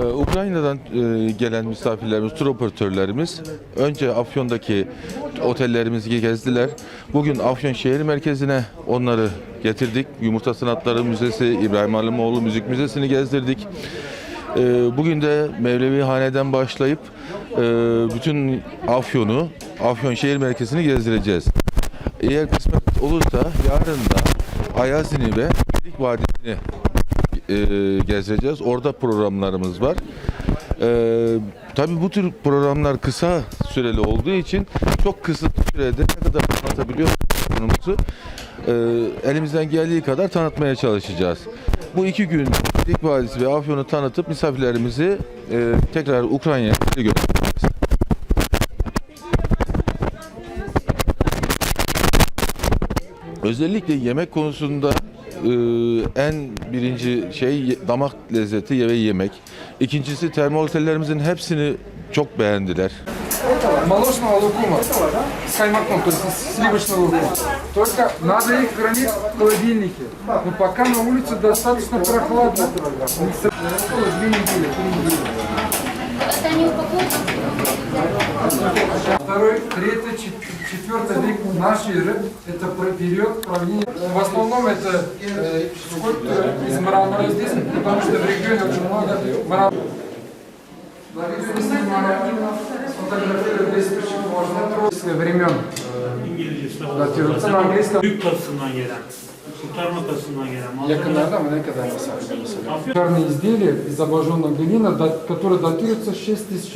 Ee, Ukrayna'dan e, gelen misafirlerimiz, tur operatörlerimiz önce Afyon'daki otellerimizi gezdiler. Bugün Afyon şehir merkezine onları getirdik. Yumurta Sanatları Müzesi, İbrahim Alimoğlu Müzik Müzesi'ni gezdirdik. Ee, Bugün de Mevlevi Hane'den başlayıp e, bütün Afyon'u, Afyon şehir merkezini gezdireceğiz. Eğer kısmet olursa yarın da Ayazini ve Bilik Vadisi'ni e, gezeceğiz. Orada programlarımız var. E, tabii bu tür programlar kısa süreli olduğu için çok kısıtlı sürede ne kadar tanıtabiliyoruz konumuzu e, elimizden geldiği kadar tanıtmaya çalışacağız. Bu iki gün Dik Vadisi ve Afyon'u tanıtıp misafirlerimizi e, tekrar Ukrayna'ya geri göndereceğiz. Özellikle yemek konusunda en birinci şey ye- damak lezzeti ve yemek. İkincisi termal otellerimizin hepsini çok beğendiler. молочного лукума с каймаком, то есть с сливочного лукума. Только надо их хранить в холодильнике. Но пока на улице достаточно прохладно. Не с- Две недели, три недели. Это не упаковка? Второй, третий, чет- четвертый век нашей эры – это период правления. В основном это э, скульптуры из мрамора здесь, потому что в регионе очень много мрамора. Сфотографирую без времен. э, Датируется на английском. Büyük kasından gelen, kurtarma kasından gelen malzemeler. Yakınlarda mı ne kadar mesela? Черные изделия из обожженного глина, да- которые датируются 6000